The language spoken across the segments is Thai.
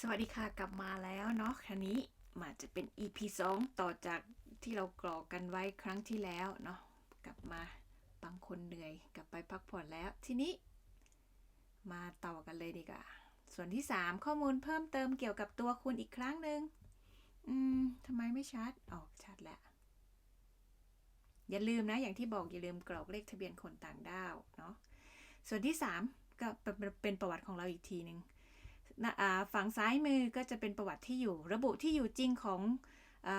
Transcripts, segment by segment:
สวัสดีค่ะกลับมาแล้วเนาะคราวนี้มาจะเป็น EP 2 ต่อจากที่เรากรอกกันไว้ครั้งที่แล้วเนาะกลับมาบางคนเหนื่อยกลับไปพักผ่อนแล้ว ทีนี้ มาต่อกันเลยดีกว่า ส่วนที่ 3 ข้อมูลเพิ่มเติมเกี่ยวกับตัวคุณอีกครั้งหนึ่งอืมทำไมไม่ชัดออกชัดแล้ว อย่าลืมนะ อย่างที่บอกอย่าลืมกรอกเลขทะเบียนคนต่างด้าวเนาะส่วนที่ 3 ก็เป็นเป็นประวัติของเราอีกทีหนึ่ง ฝั่งซ้ายมือก็จะเป็นประวัติที่อยู่ ระบุที่อยู่จริงของอ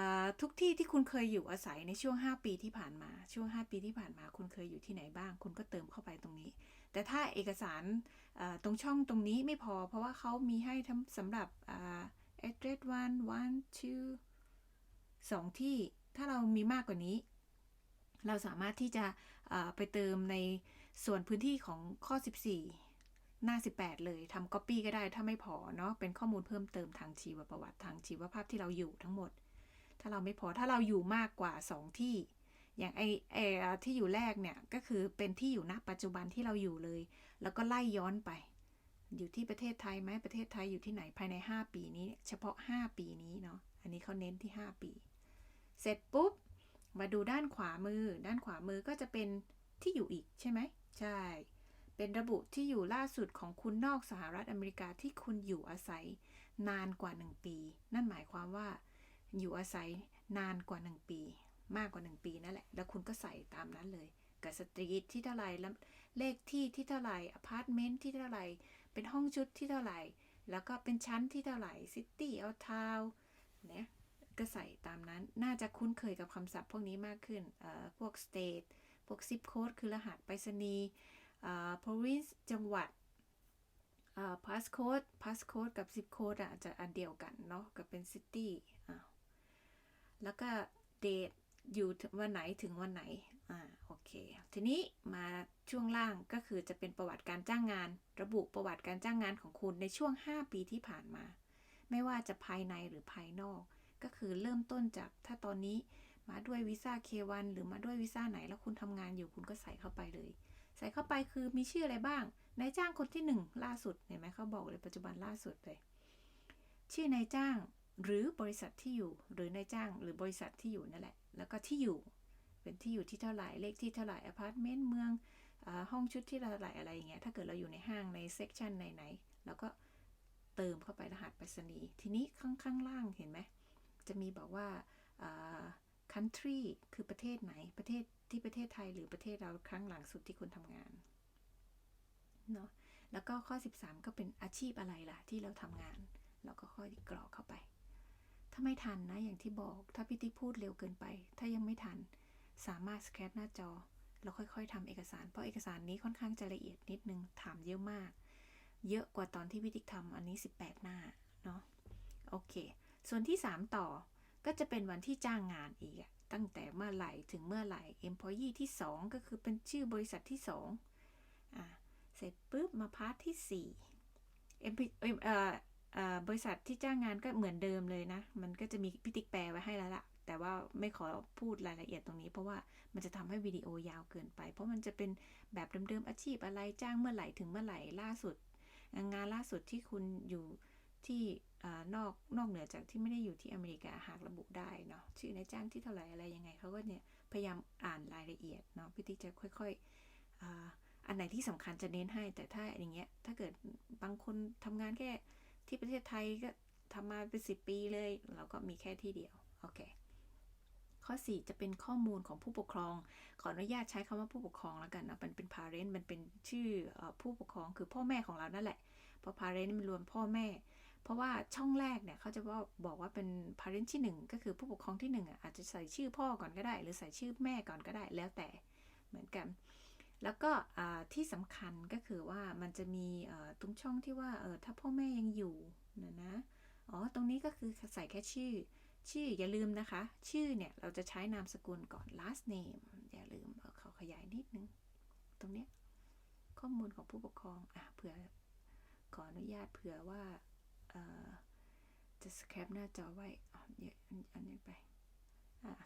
ทุกที่ที่คุณเคยอยู่อาศัยในช่วง 5 ปีที่ผ่านมา ช่วง 5 ปีที่ผ่านมา คุณเคยอยู่ที่ไหนบ้าง คุณก็เติมเข้าไปตรงนี้ แต่ถ้าเอกสารตรงช่องตรงนี้ไม่พอ เพราะว่าเขามีให้ทำสำหรับ address one one two สองที่ ถ้าเรามีมากกว่านี้ เราสามารถที่จะไปเติมในส่วนพื้นที่ของข้อ 14 หน้า 18 เลยทำก๊อปปี้ก็ได้ถ้าไม่พอเนาะเป็นข้อมูลเพิ่มเติมทางชีวประวัติทางชีวภาพที่เราอยู่ทั้งหมด ถ้าเราไม่พอถ้าเราอยู่มากกว่า 2 ที่ อย่างไอไอที่อยู่แรกเนี่ยก็คือเป็นที่อยู่ณปัจจุบันที่เราอยู่เลย แล้วก็ไล่ย้อนไป อยู่ที่ประเทศไทยไหมประเทศไทยอยู่ที่ไหนภายใน 5 ปีนี้ เฉพาะ 5 ปีนี้เนาะอันนี้เขาเน้นที่ 5 ปี เสร็จปุ๊บมาดูด้านขวามือ ด้านขวามือก็จะเป็นที่อยู่อีกใช่ไหมใช่ เป็นระบุที่อยู่ล่าสุดของคุณนอกสหรัฐอเมริกาที่คุณอยู่อาศัย นานกว่า 1 ปี นั่นหมายความว่า อยู่อาศัยนานกว่า 1 ปี มากกว่า 1 ปีนั่นแหละ แล้วคุณก็ใส่ตามนั้นเลย กับสตรีทที่เท่าไหร่แล้วเลขที่ที่เท่าไหร่อพาร์ตเมนต์ที่เท่าไหร่เป็นห้องชุดที่เท่าไหร่แล้วก็เป็นชั้นที่เท่าไหร่ซิตี้เอาทาวเนี่ยก็ใส่ตามนั้น น่าจะคุ้นเคยกับคำศัพท์พวกนี้มากขึ้นเอ่อพวก state พวก zip code คือรหัสไปรษณีย์ province จังหวัดอ่า passcode passcode กับ zip code อะจะอันเดียวกันเนาะกับเป็น city อ่าแล้วก็ date อยู่วันไหนถึงวันไหน อ่า โอเค ทีนี้มาช่วงล่างก็คือจะเป็นประวัติการจ้างงาน ระบุประวัติการจ้างงานของคุณในช่วง 5 ปีที่ผ่านมา ไม่ว่าจะภายในหรือภายนอก ก็คือเริ่มต้นจากถ้าตอนนี้มาด้วยวีซ่า K1 หรือมาด้วยวีซ่าไหนแล้วคุณทำงานอยู่คุณก็ใส่เข้าไปเลย ใส่เข้าไปคือมีชื่ออะไรบ้างนายจ้างคนที่หนึ่งล่าสุดเห็นไหมเขาบอกเลยปัจจุบันล่าสุดเลย ชื่อนายจ้างหรือบริษัทที่อยู่ หรือนายจ้างหรือบริษัทที่อยู่นั่นแหละ แล้วก็ที่อยู่ เป็นที่อยู่ที่เท่าไหร่เลขที่เท่าไหร่อพาร์ตเมนต์เมืองอห้องชุดที่เท่าไหร่อะไรอย่างเงี้ยถ้าเกิดเราอยู่ในห้างในเซกชันไหนๆแล้วก็เติมเข้าไปรหัสไปรษณีย์ทีนี้ข้างข้างล่างเห็นไหมจะมีบอกว่าอ่า country คือประเทศไหนประเทศที่ประเทศไทยหรือประเทศเราครั้งหลังสุดที่คุณทำงานเนาะแล้วก็ข้อ 13 ก็เป็นอาชีพอะไรล่ะ ที่เราทำงาน เราก็ค่อยกรอกเข้าไป ถ้าไม่ทันนะอย่างที่บอก ถ้าพี่ติ๊กพูดเร็วเกินไป ถ้ายังไม่ทัน สามารถสแคปหน้าจอแล้วค่อยๆทำเอกสาร เพราะเอกสารนี้ค่อนข้างจะละเอียดนิดนึง ถามเยอะมาก เยอะกว่าตอนที่พี่ติ๊กทำอันนี้ 18 หน้าเนาะโอเค ส่วนที่ 3 ต่อก็จะเป็นวันที่จ้างงานอีกอะ ตั้งแต่เมื่อไหร่ถึงเมื่อไหร่ employee ที่ 2 ก็คือเป็นชื่อบริษัทที่2อ่าเสร็จปุ๊บมาพาร์ทที่4 MP, เอ่เอ่อเอ่อบริษัทที่จ้างงานก็เหมือนเดิมเลยนะ มันก็จะมีพิติกแปลไว้ให้แล้วล่ะ แต่ว่าไม่ขอพูดรายละเอียดตรงนี้ เพราะว่ามันจะทำให้วิดีโอยาวเกินไป เพราะมันจะเป็นแบบเดิมๆอาชีพอะไรจ้างเมื่อไหร่ถึงเมื่อไหร่ล่าสุด งานล่าสุดที่คุณอยู่ที่ อนอกนอกเหนือจากที่ไม่ได้อยู่ที่อเมริกาหากระบุได้เนาะชื่อนายจ้างที่เท่าไหร่อะไรยังไงเขาก็เนี่ยพยายามอ่านรายละเอียดเนาะพี่ติ๊กจะค่อยๆออันไหนที่สำคัญจะเน้นให้ แต่ถ้าอย่างเงี้ยถ้าเกิดบางคนทำงานแค่ที่ประเทศไทยก็ทำมาเป็นสิบปีเลย เราก็มีแค่ที่เดียวโอเคข้อ 4 จะเป็นข้อมูลของผู้ปกครอง ขออนุญาตใช้คำว่าผู้ปกครองแล้วกันนะมันเป็น parent มันเป็นชื่อเออผู้ปกครองคือพ่อแม่ของเรานั่นแหละ เพราะ parent มันรวมพ่อแม่ เพราะว่าช่องแรกเนี่ยเขาจะบอกบอกว่าเป็น parent ที่ 1 ก็คือผู้ปกครองที่1อะอาจจะใส่ชื่อพ่อก่อนก็ได้ หรือใส่ชื่อแม่ก่อนก็ได้แล้วแต่เหมือนกัน แล้วก็ที่สำคัญก็คือว่ามันจะมีตรงช่องที่ว่าถ้าพ่อแม่ยังอยู่นะนะอ๋อตรงนี้ก็คือใส่แค่ชื่อ ชื่ออย่าลืมนะคะ ชื่อเนี่ยเราจะใช้นามสกุลก่อน last name อย่าลืมเขาขยายนิดนึง ตรงเนี้ยข้อมูลของผู้ปกครองอะเผื่อขออนุญาตเผื่อว่า จะสแคปหน้าจอไว้อ๋อเดี๋ยวอันอันนี้ไป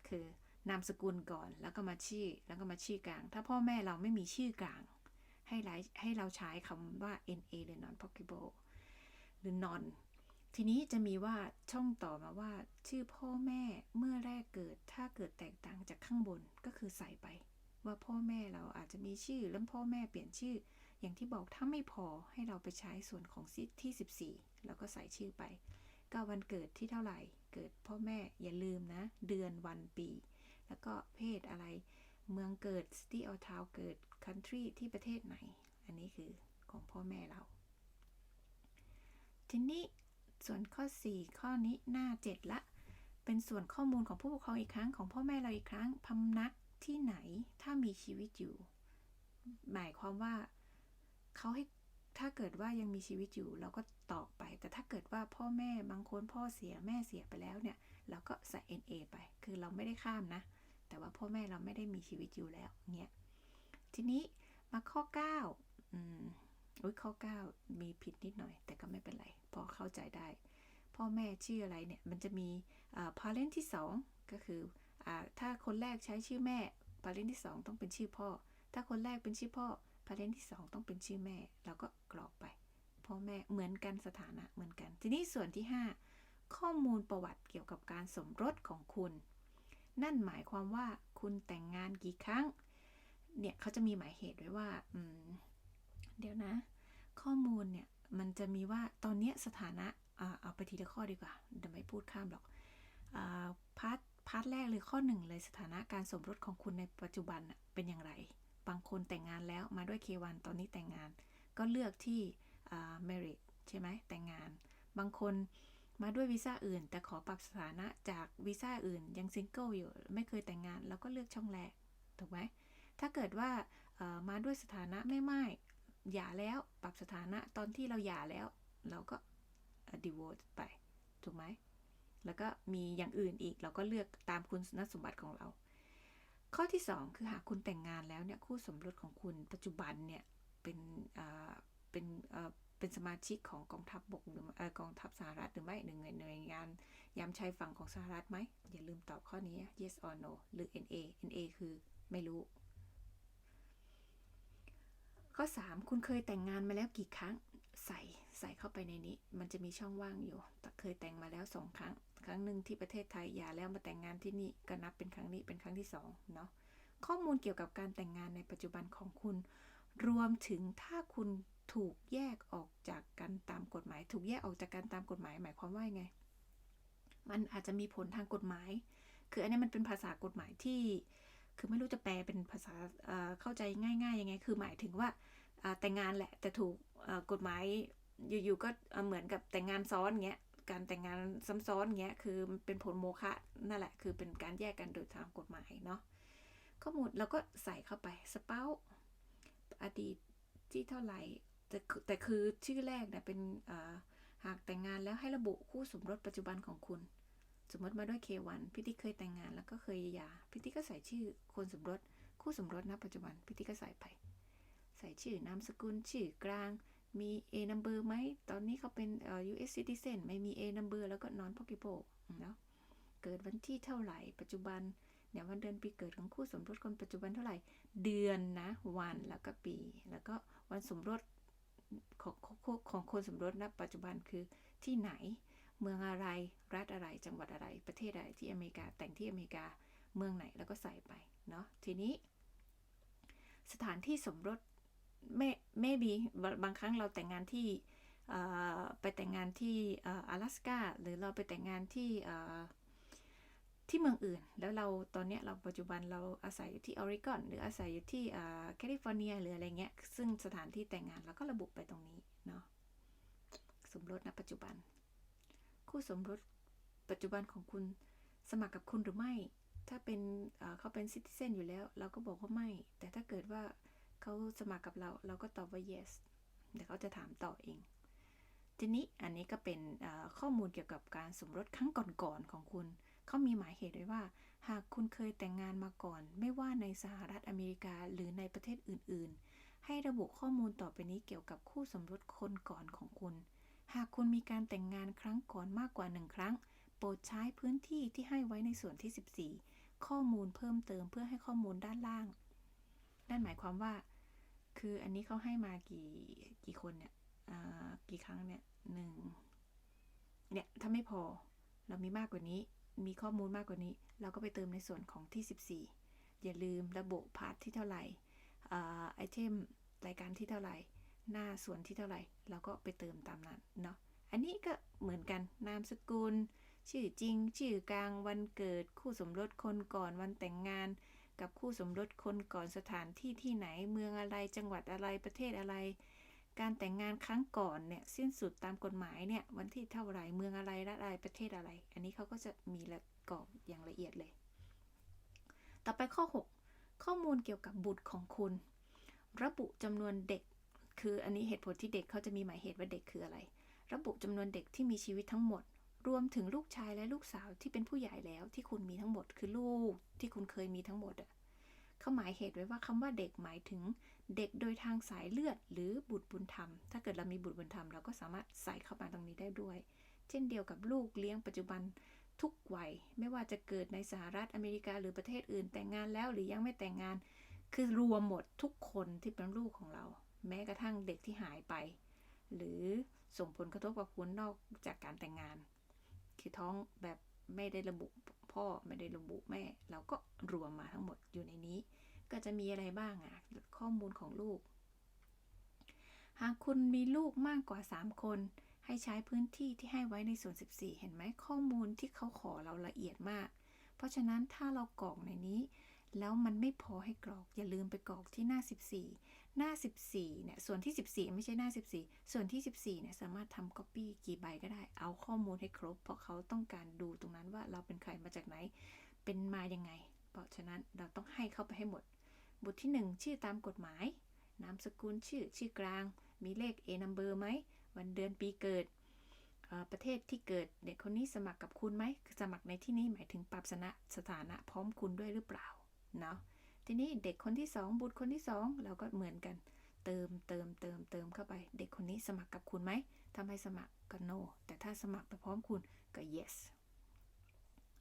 คือนามสกุลก่อนแล้วก็มาชื่อแล้วก็มาชื่อกลาง ถ้าพ่อแม่เราไม่มีชื่อกลาง ให้ไลให้เราใช้คำว่า NA หรือ non applicable หรือ non ทีนี้จะมีว่าช่องต่อมาว่า ชื่อพ่อแม่เมื่อแรกเกิดถ้าเกิดแตกต่างจากข้างบนก็คือใส่ไป ว่าพ่อแม่เราอาจจะมีชื่อแล้วพ่อแม่เปลี่ยนชื่อ อย่างที่บอกถ้าไม่พอให้เราไปใช้ส่วนของซิที่ 14 แล้วก็ใส่ชื่อไปก็วันเกิดที่เท่าไหร่ เกิดพ่อแม่อย่าลืมนะ เดือนวันปี แล้วก็เพศอะไร เมืองเกิด city or town เกิด country ที่ประเทศไหน อันนี้คือของพ่อแม่เรา ทีนี้ส่วนข้อ 4 ข้อนี้หน้า 7 ละ เป็นส่วนข้อมูลของผู้ปกครองอีกครั้งของพ่อแม่เราอีกครั้งพำนักที่ไหนถ้ามีชีวิตอยู่ หมายความว่า เขาให้ถ้าเกิดว่ายังมีชีวิตอยู่เราก็ตอกไป แต่ถ้าเกิดว่าพ่อแม่บางคนพ่อเสียแม่เสียไปแล้วเนี่ย เราก็ใส่ NA ไป คือเราไม่ได้ข้ามนะ แต่ว่าพ่อแม่เราไม่ได้มีชีวิตอยู่แล้วเนี่ยทีนี้มาข้อ9อืมอุ้ยข้อ 9 มีผิดนิดหน่อย แต่ก็ไม่เป็นไร พอเข้าใจได้ พ่อแม่ชื่ออะไรเนี่ยมันจะมีอ่า parent ที่ 2 ก็คืออถ้าคนแรกใช้ชื่อแม่ parent ที่ 2 ต้องเป็นชื่อพ่อ ถ้าคนแรกเป็นชื่อพ่อ parent ที่ 2 ต้องเป็นชื่อแม่เราก็กรอกไปพ่อแม่เหมือนกันสถานะเหมือนกัน ทีนี้ส่วนที่ 5 ข้อมูลประวัติเกี่ยวกับการสมรสของคุณ นั่นหมายความว่าคุณแต่งงานกี่ครั้ง เนี่ยเขาจะมีหมายเหตุไว้ว่าอืมเดี๋ยวนะ ข้อมูลเนี่ยมันจะมีว่าตอนนี้สถานะเอาไปทีละข้อดีกว่าเดี๋ยวไม่พูดข้ามหรอกอพาร์ทพาร์ทแรกเลยข้อหนึ่งเลยสถานะการสมรสของคุณในปัจจุบันเป็นอย่างไร บางคนแต่งงานแล้วมาด้วย K1 ตอนนี้แต่งงาน ก็เลือกที่อ่า merit ใช่ไหมแต่งงาน บางคนมาด้วยวีซ่าอื่น แต่ขอปรับสถานะจากวีซ่าอื่น ยังซิงเกิลอยู่ไม่เคยแต่งงาน แล้วก็เลือกช่องแรกถูกไหมถ้าเกิดว่ามาด้วยสถานะไม่ไม่หย่าแล้วปรับสถานะตอนที่เราหย่าแล้ว เราก็ divorce ไปถูกไหมแล้วก็มีอย่างอื่นอีกเราก็เลือกตามคุณสมบัติของเรา ข้อที่ 2 คือหากคุณแต่งงานแล้วเนี่ยคู่สมรสของคุณปัจจุบันเนี่ยเป็นอ่าเป็นอ่าเป็นสมาชิกของกองทัพบบกหรือเอ่อกองทัพสหรัฐหรือไม่หนึ่งในหน่วยงานยามชายฝั่งของสหรัฐไหม อย่าลืมตอบข้อนี้ yes or no หรือ NA NA คือไม่รู้ ข้อ 3 คุณเคยแต่งงานมาแล้วกี่ครั้ง ใส่ใส่เข้าไปในนี้ มันจะมีช่องว่างอยู่แต่เคยแต่งมาแล้วสองครั้ง รั้งหนึ่งที่ประเทศไทยหย่าแล้วมาแต่งงานที่นี่ก็นับเป็นครั้งนี้เป็นครั้งที่สองเนาะข้อมูลเกี่ยวกับการแต่งงานในปัจจุบันของคุณ รวมถึงถ้าคุณถูกแยกออกจากกันตามกฎหมาย ถูกแยกออกจากกันตามกฎหมายหมายความว่าไง มันอาจจะมีผลทางกฎหมาย คืออันนี้มันเป็นภาษากฎหมายที่ คือไม่รู้จะแปลเป็นภาษาเข้าใจง่ายๆยังไง คือหมายถึงว่าแต่งงานแหละแต่ถูกกฎหมายอยู่ๆก็เอ่อเหมือนกับแต่งงานซ้อนเงี้ย การแต่งงานซ้ำซ้อนเงี้ยคือเป็นผลโมฆะนั่นแหละ คือเป็นการแยกกันโดยทางกฎหมายเนาะข้อมูลเราก็ใส่เข้าไปสเปาอดีตที่เท่าไหร่แต่คือแต่คือชื่อแรกเนี่ยเป็นหากแต่งงานแล้วให้ระบุคู่สมรสปัจจุบันของคุณ สมมติมาด้วย K1 พี่ติ๊กเคยแต่งงานแล้วก็เคยหย่าพี่ติ๊กก็ใส่ชื่อคนสมรสคู่สมรสณปัจจุบันพี่ติ๊กก็ใส่ไป ใส่ชื่อนามสกุลชื่อกลาง มี A number ไหม ตอนนี้เขาเป็นอ่อ US citizen ไม่มี A number แล้วก็ non pocketable เนาะ เกิดวันที่เท่าไหร่ ปัจจุบัน เนี่ยวันเดือนปีเกิดของคู่สมรสคนปัจจุบันเท่าไหร่ เดือนนะ วัน แล้วก็ปี แล้วก็วันสมรสของของของคนสมรสณปัจจุบันคือที่ไหน เมืองอะไร รัฐอะไร จังหวัดอะไร ประเทศอะไร ที่อเมริกา แต่งที่อเมริกา เมืองไหน แล้วก็ใส่ไป เนาะ ทีนี้ สถานที่สมรส ไม่ maybe บางบางครั้งเราแต่งงานที่เอ่อไปแต่งงานที่เอ่อ阿拉斯กาหรือเราไปแต่งงานที่เอ่อที่เมืองอื่น แล้วเราตอนเนี้ยเราปัจจุบันเราอาศัยอยู่ที่ออริกอนหรืออาศัยอยู่ที่แคลิฟอร์เนียหรืออะไรเงี้ย ซึ่งสถานที่แต่งงานเราก็ระบุไปตรงนี้เนาะ สมรสณปัจจุบัน คู่สมรสปัจจุบันของคุณสมัครกับคุณหรือไม่ ถ้าเป็นเอ่อเขาเป็นซิติเซนอยู่แล้ว เราก็บอกว่าไม่ แต่ถ้าเกิดว่า เขาสมัครกับเรา เราก็ตอบว่า yes เดี๋ยวเขาจะถามต่อเอง ทีนี้อันนี้ก็เป็นข้อมูลเกี่ยวกับการสมรสครั้งก่อนๆของคุณ เขามีหมายเหตุไว้ว่า หากคุณเคยแต่งงานมาก่อน ไม่ว่าในสหรัฐอเมริกาหรือในประเทศอื่น ๆ ให้ระบุข้อมูลต่อไปนี้เกี่ยวกับคู่สมรสคนก่อนของคุณ หากคุณมีการแต่งงานครั้งก่อนมากกว่าหนึ่งครั้ง โปรดใช้พื้นที่ที่ให้ไว้ในส่วนที่ 14 ข้อมูลเพิ่มเติมเพื่อให้ข้อมูลด้านล่างนั่นหมายความว่า คืออันนี้เขาให้มากี่กี่คนเนี่ยอ่ากี่ครั้งเนี่ยหนึ่งเนี่ยถ้าไม่พอเรามีมากกว่านี้ มีข้อมูลมากกว่านี้ เราก็ไปเติมในส่วนของที่ 14 อย่าลืมระบุพาร์ทที่เท่าไหร่ไอเทมรายการที่เท่าไหร่ หน้าส่วนที่เท่าไหร่ เราก็ไปเติมตามนั้นเนาะอันนี้ก็เหมือนกันนามสกุล ชื่อจริง ชื่อกลางวันเกิดคู่สมรสคนก่อนวันแต่งงาน กับคู่สมรสคนก่อนสถานที่ที่ไหนเมืองอะไรจังหวัดอะไรประเทศอะไร การแต่งงานครั้งก่อนเนี่ยสิ้นสุดตามกฎหมายเนี่ยวันที่เท่าไหร่เมืองอะไรรัฐอะไรประเทศอะไร อันนี้เขาก็จะมีละกรอกอย่างละเอียดเลย ต่อไปข้อ 6 ข้อมูลเกี่ยวกับบุตรของคุณ ระบุจำนวนเด็ก คืออันนี้เหตุผลที่เด็กเขาจะมีหมายเหตุว่าเด็กคืออะไร ระบุจำนวนเด็กที่มีชีวิตทั้งหมด รวมถึงลูกชายและลูกสาวที่เป็นผู้ใหญ่แล้วที่คุณมีทั้งหมดคือลูกที่คุณเคยมีทั้งหมดอะเขาหมายเหตุไว้ว่าคำว่าเด็กหมายถึงเด็กโดยทางสายเลือดหรือบุตรบุญธรรม ถ้าเกิดเรามีบุตรบุญธรรมเราก็สามารถใส่เข้ามาตรงนี้ได้ด้วย เช่นเดียวกับลูกเลี้ยงปัจจุบันทุกวัยไม่ว่าจะเกิดในสหรัฐอเมริกาหรือประเทศอื่น แต่งงานแล้วหรือยังไม่แต่งงาน คือรวมหมดทุกคนที่เป็นลูกของเรา แม้กระทั่งเด็กที่หายไป หรือส่งผลกระทบกับคุณนอกจากการแต่งงาน คือท้องแบบไม่ได้ระบุพ่อไม่ได้ระบุแม่ เราก็รวมมาทั้งหมดอยู่ในนี้ ก็จะมีอะไรบ้างอะข้อมูลของลูก หากคุณมีลูกมากกว่า 3 คน ให้ใช้พื้นที่ที่ให้ไว้ในส่วน 14 เห็นไหมข้อมูลที่เขาขอเราละเอียดมาก เพราะฉะนั้นถ้าเรากรอกในนี้ แล้วมันไม่พอให้กรอกอย่าลืมไปกรอกที่หน้า 14 หน้า 14เนี่ยส่วนที่ 14 ไม่ใช่หน้า 14 ส่วนที่ 14เนี่ยสามารถทำ copy กี่ใบก็ได้ เอาข้อมูลให้ครบ เพราะเขาต้องการดูตรงนั้นว่าเราเป็นใครมาจากไหน เป็นมายังไง เพราะฉะนั้นเราต้องให้เข้าไปให้หมด บทที่ 1 ชื่อตามกฎหมาย นามสกุลชื่อชื่อกลาง มีเลข A number ไหม วันเดือนปีเกิด ประเทศที่เกิดเด็กคนนี้สมัครกับคุณไหม สมัครในที่นี้หมายถึงปรับสนะสถานะพร้อมคุณด้วยหรือเปล่า เนาะ ทีนี้เด็กคนที่2บุตรคนที่2เราก็เหมือนกัน เติมเติมเติมเติมเข้าไป เด็กคนนี้สมัครกับคุณไหมถ้าไม่สมัครก็ no แต่ถ้าสมัครไปพร้อมคุณก็ yes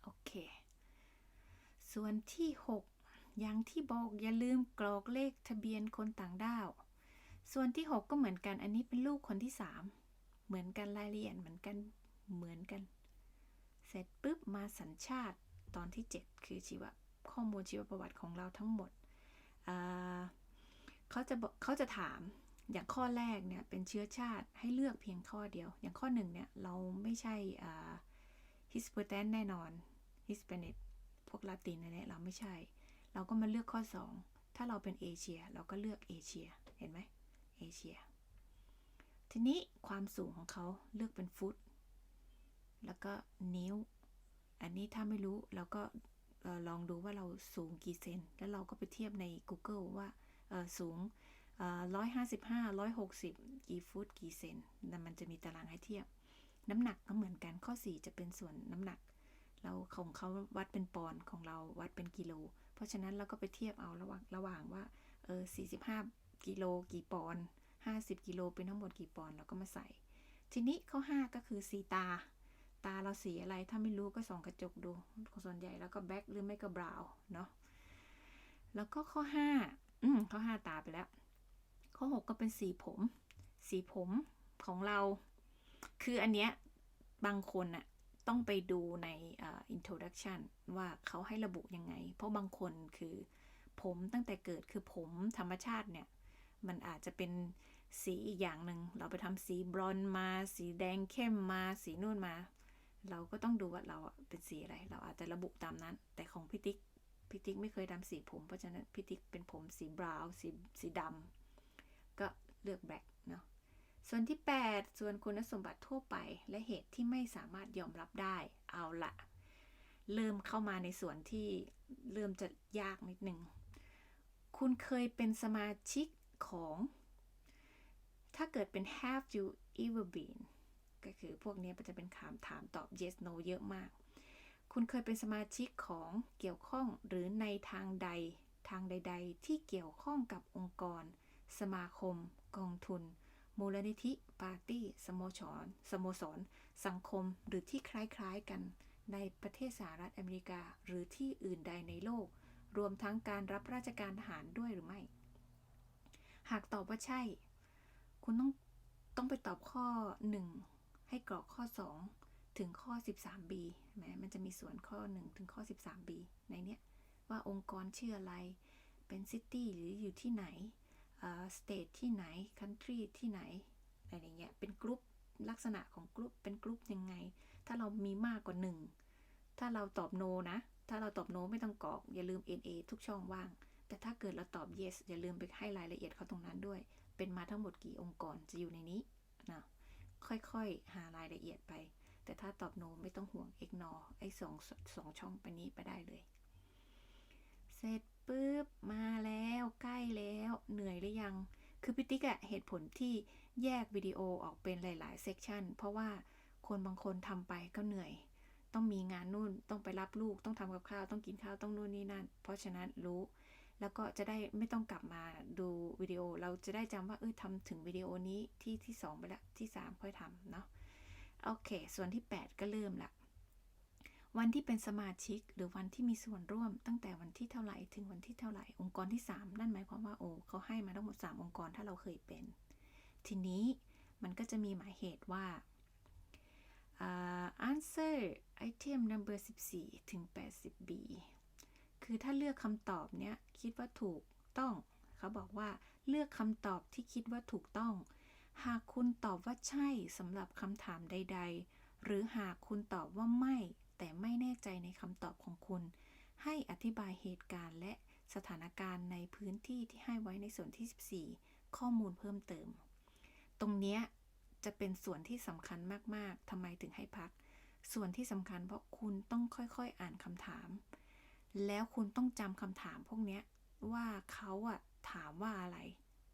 โอเค ส่วนที่ 6 อย่างที่บอกอย่าลืมกรอกเลขทะเบียนคนต่างด้าว ส่วนที่ 6 ก็เหมือนกัน อันนี้เป็นลูกคนที่ 3 เหมือนกันรายละเอียดเหมือนกันเหมือนกัน เสร็จปุ๊บมาสัญชาติตอนที่ 7 คือชีวะ ข้อมูลชีวประวัติของเราทั้งหมดเขาจะเขาจะถามอย่างข้อแรกเนี่ยเป็นเชื้อชาติให้เลือกเพียงข้อเดียว อย่างข้อหนึ่งเนี่ยเราไม่ใช่ฮิสเปอร์แตนแน่นอนฮิสเปนิกพวกลาตินเนี่ยเราไม่ใช่ เราก็มาเลือกข้อ 2 ถ้าเราเป็นเอเชีย เราก็เลือกเอเชียเห็นไหมเอเชีย ทีนี้ความสูงของเขาเลือกเป็นฟุต แล้วก็นิ้ว อันนี้ถ้าไม่รู้เราก็ ลองดูว่าเราสูงกี่เซน แล้วเราก็ไปเทียบใน Google ว่าสูงร้อยห้าสิบห้าร้อยหกสิบกี่ฟุตกี่เซนแล้วมันจะมีตารางให้เทียบ น้ำหนักก็เหมือนกันข้อ 4 จะเป็นส่วนน้ำหนัก เราของเขาวัดเป็นปอนด์ของเราวัดเป็นกิโล เพราะฉะนั้นเราก็ไปเทียบเอาระหว่างระหว่างว่าเออ45กิโลกี่ปอนด์50กิโลเป็นทั้งหมดกี่ปอนด์เราก็มาใส่ ทีนี้ข้อ 5 ก็คือสีตา ตาเราสีอะไร ถ้าไม่รู้ก็ส่องกระจกดูส่วนใหญ่แล้วก็แบ็คหรือไม่ก็บราวเนาะแล้วก็ข้อ5อืมข้อ5ตาไปแล้ว ข้อ6ก็เป็นสีผม สีผมของเรา คืออันเนี้ยบางคนอะต้องไปดูใน uh, introduction ว่าเขาให้ระบุยังไง เพราะบางคนคือผมตั้งแต่เกิดคือผมธรรมชาติเนี่ย มันอาจจะเป็นสีอีกอย่างหนึ่ง เราไปทำสีบลอนมา สีแดงเข้มมา สีนู่นมา เราก็ต้องดูว่าเราเป็นสีอะไร เราอาจจะระบุตามนั้น แต่ของพี่ติ๊กพี่ติ๊กไม่เคยทำสีผม เพราะฉะนั้นพี่ติ๊กเป็นผมสีบราวน์สีสีดำก็เลือกแบล็กเนาะส่วนที่ 8 ส่วนคุณสมบัติทั่วไป และเหตุที่ไม่สามารถยอมรับได้ เอาละเริ่มเข้ามาในส่วนที่เริ่มจะยากนิดนึง คุณเคยเป็นสมาชิกของ ถ้าเกิดเป็น have you ever been ก็คือพวกนี้มันจะเป็นคำถามตอบ yes no เยอะมาก คุณเคยเป็นสมาชิกของเกี่ยวข้องหรือในทางใดทางใด ๆ ที่เกี่ยวข้องกับองค์กร สมาคม กองทุน มูลนิธิ ปาร์ตี้ สโมสร สโมสร สังคม หรือที่คล้ายๆกันในประเทศสหรัฐอเมริกา หรือที่อื่นใดในโลก รวมทั้งการรับราชการทหารด้วยหรือไม่ หากตอบว่าใช่ คุณต้องต้องไปตอบข้อ 1 ให้กรอกข้อ 2 ถึงข้อ 13b แมมันจะมีส่วนข้อ 1 ถึงข้อ 13b ในเนี้ย ว่าองค์กรชื่ออะไร เป็นซิตี้หรืออยู่ที่ไหนสเตทที่ไหนคันทรีที่ไหน อะไรเงี้ย เป็นกรุ๊ปลักษณะของกรุ๊ปเป็นกรุ๊ปยังไง ถ้าเรามีมากกว่าหนึ่ง ถ้าเราตอบโนนะ ถ้าเราตอบโนไม่ต้องกรอก อย่าลืม NA ทุกช่องว่าง แต่ถ้าเกิดเราตอบ yes อย่าลืมไปให้รายละเอียดเขาตรงนั้นด้วย เป็นมาทั้งหมดกี่องค์กรจะอยู่ในนี้นะ ค่อยๆ หารายละเอียดไป แต่ถ้าตอบ no ไม่ต้องห่วง ignore ไอ้สองสองช่องไปนี้ไปได้เลย เสร็จปุ๊บมาแล้วใกล้แล้วเหนื่อยหรือยัง คือพิติกอะเหตุผลที่แยกวิดีโอออกเป็นหลาย ๆ เซกชันเพราะว่าคนบางคนทำไปก็เหนื่อย ต้องมีงานนู่นต้องไปรับลูกต้องทำกับข้าวต้องกินข้าวต้องนู่นนี่นั่น เพราะฉะนั้นรู้ แล้วก็จะได้ไม่ต้องกลับมาดูวิดีโอ เราจะได้จำว่าเออทำถึงวิดีโอนี้ที่ที่ 2 ไปแล้วที่ 3 ค่อยทำเนาะโอเค ส่วนที่ 8 ก็เริ่มละวันที่เป็นสมาชิกหรือวันที่มีส่วนร่วมตั้งแต่วันที่เท่าไหร่ถึงวันที่เท่าไหร่ องค์กรที่ 3 นั่นหมายความว่าโอ้เขาให้มาทั้งหมด 3 องค์กรถ้าเราเคยเป็น ทีนี้มันก็จะมีหมายเหตุว่า uh, answer item number 14 ถึง 80b คือถ้าเลือกคำตอบเนี้ย คิดว่าถูกต้อง เขาบอกว่าเลือกคำตอบที่คิดว่าถูกต้อง หากคุณตอบว่าใช่สำหรับคำถามใด ๆ หรือหากคุณตอบว่าไม่ แต่ไม่แน่ใจในคำตอบของคุณ ให้อธิบายเหตุการณ์และสถานการณ์ในพื้นที่ที่ให้ไว้ในส่วนที่ 14 ข้อมูลเพิ่มเติม ตรงเนี้ยจะเป็นส่วนที่สำคัญมาก ๆ ทำไมถึงให้พัก ส่วนที่สำคัญเพราะคุณต้องค่อยๆอ่านคำถาม แล้วคุณต้องจำคำถามพวกนี้ว่าเขาอะถามว่าอะไร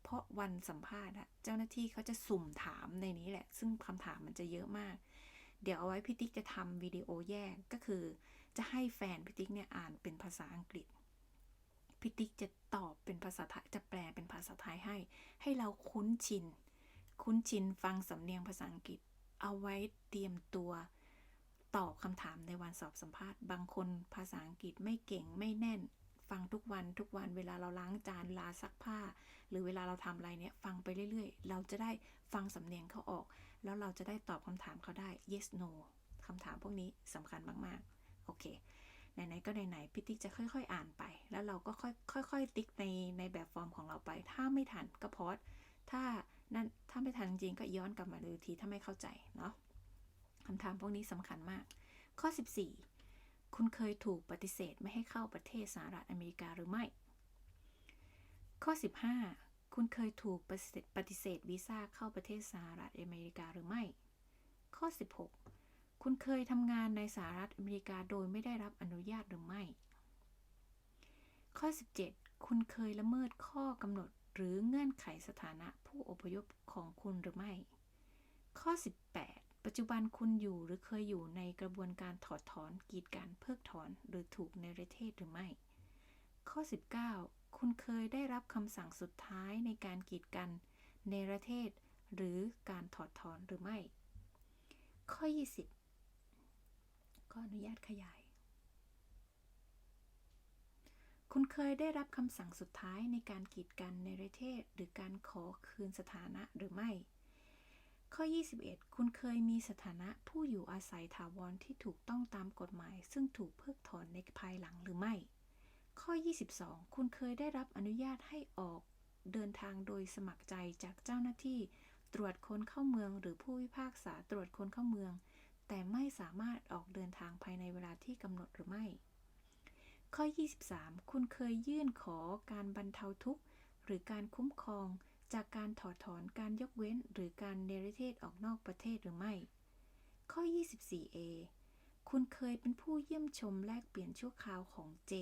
เพราะวันสัมภาษณ์อะเจ้าหน้าที่เขาจะสุ่มถามในนี้แหละ ซึ่งคำถามมันจะเยอะมาก เดี๋ยวเอาไว้พี่ติ๊กจะทำวิดีโอแยกก็คือ จะให้แฟนพี่ติ๊กเนี่ยอ่านเป็นภาษาอังกฤษพี่ติ๊กจะตอบเป็นภาษาไทยจะแปลเป็นภาษาไทยให้ ให้เราคุ้นชิน คุ้นชินฟังสำเนียงภาษาอังกฤษ เอาไว้เตรียมตัว ตอบคำถามในวันสอบสัมภาษณ์ บางคนภาษาอังกฤษไม่เก่งไม่แน่น ฟังทุกวันทุกวันเวลาเราล้างจานลาซักผ้า หรือเวลาเราทำอะไรเนี่ยฟังไปเรื่อยๆ เราจะได้ฟังสำเนียงเขาออก แล้วเราจะได้ตอบคำถามเขาได้ yes no คำถามพวกนี้สำคัญมากๆ โอเค ไหนๆ ก็ไหนๆ พี่ติ๊กจะค่อยๆ อ่านไป แล้วเราก็ค่อยๆ ติ๊กในในแบบฟอร์มของเราไป ถ้าไม่ทันก็พอดถ้านั่นถ้าไม่ทันจริงก็ย้อนกลับมาดูทีถ้าไม่เข้าใจเนาะ คำถามพวกนี้สำคัญมาก ข้อ 14 คุณเคยถูกปฏิเสธไม่ให้เข้าประเทศสหรัฐอเมริกาหรือไม่ ข้อ 15 คุณเคยถูกปฏิเสธวีซ่าเข้าประเทศสหรัฐอเมริกาหรือไม่ ข้อ 16 คุณเคยทำงานในสหรัฐอเมริกาโดยไม่ได้รับอนุญาตหรือไม่ ข้อ 17 คุณเคยละเมิดข้อกำหนดหรือเงื่อนไขสถานะผู้อพยพของคุณหรือไม่ ข้อ 18 ปัจจุบันคุณอยู่หรือเคยอยู่ในกระบวนการถอดถอน กีดการเพิกถอนหรือถูกในประเทศหรือไม่ ข้อ 19 คุณเคยได้รับคำสั่งสุดท้ายในการกีดกันในประเทศ หรือการถอดถอนหรือไม่ ข้อ 20 ก็อนุญาตขยาย คุณเคยได้รับคำสั่งสุดท้ายในการกีดกันในประเทศ หรือการขอคืนสถานะหรือไม่ ข้อ 21 คุณเคยมีสถานะผู้อยู่อาศัยถาวรที่ถูกต้องตามกฎหมาย ซึ่งถูกเพิกถอนในภายหลังหรือไม่ ข้อ 22 คุณเคยได้รับอนุญาตให้ออกเดินทางโดยสมัครใจจากเจ้าหน้าที่ ตรวจคนเข้าเมืองหรือผู้พิพากษาตรวจคนเข้าเมือง แต่ไม่สามารถออกเดินทางภายในเวลาที่กำหนดหรือไม่ ข้อ 23 คุณเคยยื่นขอการบรรเทาทุกข์หรือการคุ้มครอง จากการถอดถอนการยกเว้นหรือการเนรเทศออกนอกประเทศหรือไม่ ข้อ 24a คุณเคยเป็นผู้เยี่ยมชมแลกเปลี่ยนชั่วคราวของ J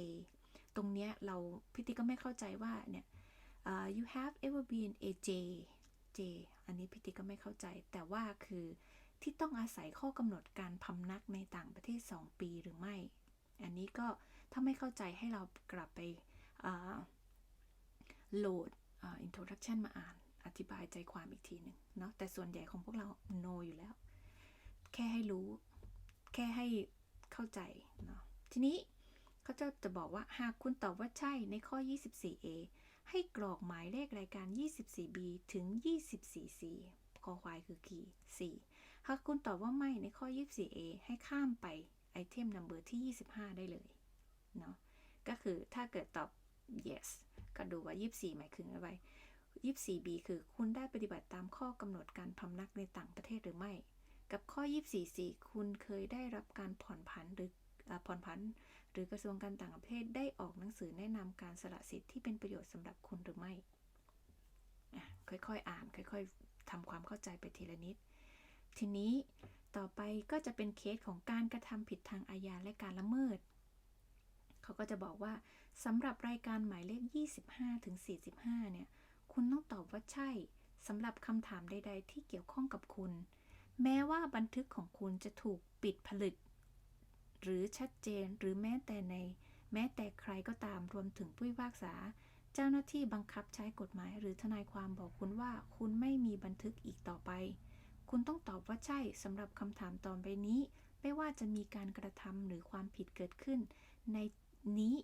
ตรงเนี้ยเราพี่ติ๊กก็ไม่เข้าใจว่าเนี่ย uh, you have ever been a J J อันนี้พี่ติ๊กก็ไม่เข้าใจ แต่ว่าคือที่ต้องอาศัยข้อกำหนดการพำนักในต่างประเทศ 2 ปีหรือไม่ อันนี้ก็ถ้าไม่เข้าใจให้เรากลับไปโหลด introduction มาอ่าน อธิบายใจความอีกทีหนึ่งเนาะแต่ส่วนใหญ่ของพวกเรา no อยู่แล้ว แค่ให้รู้ แค่ให้เข้าใจเนาะทีนี้เขาจะจะบอกว่าหากคุณตอบว่าใช่ในข้อ 24a ให้กรอกหมายเลขรายการ 24b ถึง 24c คอควายคือคีย์หากคุณตอบว่าไม่ในข้อ 24a ให้ข้ามไปไอเทม number ที่ 25 ได้เลย เนาะก็คือถ้าเกิดตอบ yes ก็ดูว่า 24 หมายถึงอะไร 24b คือคุณได้ปฏิบัติตามข้อกำหนดการพำนักในต่างประเทศหรือไม่ กับข้อ 24c คุณเคยได้รับการผ่อนผันหรือผ่อนผัน หรือกระทรวงการต่างประเทศได้ออกหนังสือแนะนำการสละสิทธิ์ที่เป็นประโยชน์สำหรับคุณหรือไม่ค่อยๆ อ่าน ค่อยๆทำความเข้าใจไปทีละนิด ทีนี้ต่อไปก็จะเป็นเคสของการกระทำผิดทางอาญาและการละเมิด เขาก็จะบอกว่าสำหรับรายการหมายเลข 25ถึง45 เนี่ย คุณต้องตอบว่าใช่สำหรับคำถามใด ๆ ที่เกี่ยวข้องกับคุณ แม้ว่าบันทึกของคุณจะถูกปิดผลึก หรือชัดเจนหรือแม้แต่ใน แม้แต่ใครก็ตามรวมถึงผู้พิพากษา เจ้าหน้าที่บังคับใช้กฎหมาย หรือทนายความบอกคุณว่า คุณไม่มีบันทึกอีกต่อไป คุณต้องตอบว่าใช่สำหรับคำถามตอนไปนี้ ไม่ว่าจะมีการกระทำหรือความผิดเกิดขึ้น ใน นี้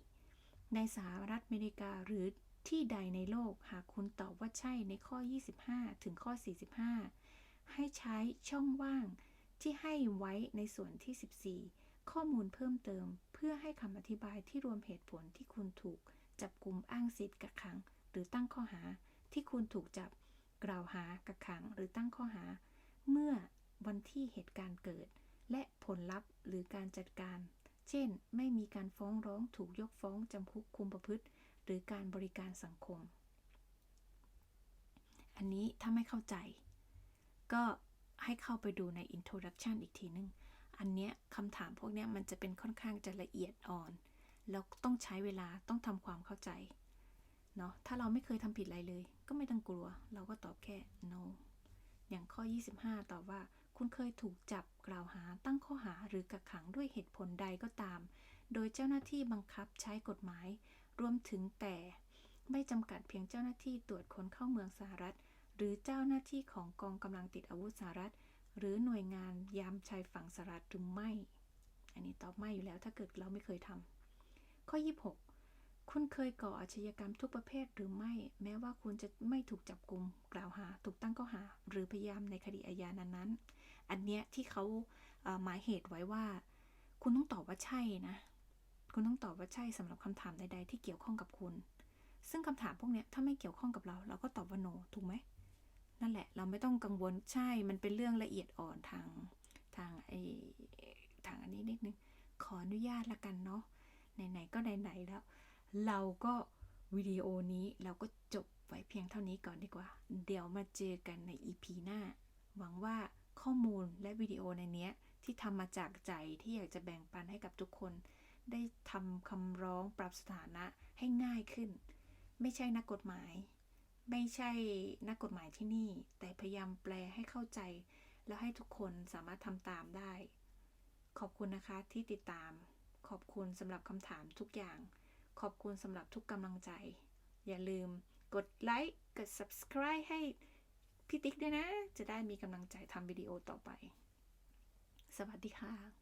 ในสหรัฐอเมริกาหรือที่ใดในโลกหากคุณตอบว่าใช่ในข้อ 25 ถึงข้อ 45 ให้ใช้ช่องว่างที่ให้ไว้ในส่วนที่ 14 ข้อมูลเพิ่มเติม เพื่อให้คำอธิบายที่รวมเหตุผลที่คุณถูกจับกลุ่มอ้างสิทธิ์กักขัง หรือตั้งข้อหาที่คุณถูกจับกล่าวหากักขัง หรือตั้งข้อหา เมื่อวันที่เหตุการณ์เกิด และผลลัพธ์หรือการจัดการ เช่น ไม่มีการฟ้องร้องถูกยกฟ้องจำคุกคุมประพฤติ หรือการบริการสังคม อันนี้ถ้าไม่เข้าใจ ก็ให้เข้าไปดูใน introduction อีกทีนึง อันเนี้ยคำถามพวกเนี้ยมันจะเป็นค่อนข้างจะละเอียดอ่อน แล้วต้องใช้เวลาต้องทำความเข้าใจเนาะถ้าเราไม่เคยทำผิดอะไรเลย ก็ไม่ต้องกลัว เราก็ตอบแค่ no อย่างข้อ 25 ตอบว่า คุณเคยถูกจับกล่าวหาตั้งข้อหาหรือกักขังด้วยเหตุผลใดก็ตาม โดยเจ้าหน้าที่บังคับใช้กฎหมาย รวมถึงแต่ไม่จำกัดเพียงเจ้าหน้าที่ตรวจคนเข้าเมืองสหรัฐ หรือเจ้าหน้าที่ของกองกำลังติดอาวุธสหรัฐ หรือหน่วยงานยามชายฝั่งสหรัฐหรือไม่ อันนี้ตอบไม่อยู่แล้วถ้าเกิดเราไม่เคยทำข้อ 26 คุณเคยก่ออาชญากรรมทุกประเภทหรือไม่ แม้ว่าคุณจะไม่ถูกจับกลุ่มกล่าวหา ถูกตั้งข้อหา หรือพยายามในคดีอาญานั้นๆ อันเนี้ยที่เขาเหมายเหตุไว้ว่า คุณต้องตอบว่าใช่นะ คุณต้องตอบว่าใช่สำหรับคำถามใด ๆ ที่เกี่ยวข้องกับคุณ ซึ่งคำถามพวกเนี้ยถ้าไม่เกี่ยวข้องกับเรา เราก็ตอบว่า no ถูกไหมนั่นแหละ เราไม่ต้องกังวลใช่ มันเป็นเรื่องละเอียดอ่อนทางทางไอทางอันนี้นิดนึงขออนุญาตละกันเนาะไหนๆก็ไหนๆแล้ว เราก็วิดีโอนี้เราก็จบไว้เพียงเท่านี้ก่อนดีกว่า เดี๋ยวมาเจอกันใน EP หน้า หวังว่า ข้อมูลและวิดีโอในเนี้ยที่ทำมาจากใจที่อยากจะแบ่งปันให้กับทุกคน ได้ทำคำร้องปรับสถานะให้ง่ายขึ้น ไม่ใช่นักกฎหมาย ไม่ใช่นักกฎหมายที่นี่ แต่พยายามแปลให้เข้าใจ แล้วให้ทุกคนสามารถทำตามได้ ขอบคุณนะคะที่ติดตาม ขอบคุณสำหรับคำถามทุกอย่าง ขอบคุณสำหรับทุกกำลังใจ อย่าลืมกดไลค์กด subscribe ให้ พี่ติ๊กด้วยนะ จะได้มีกำลังใจทำวิดีโอต่อไป สวัสดีค่ะ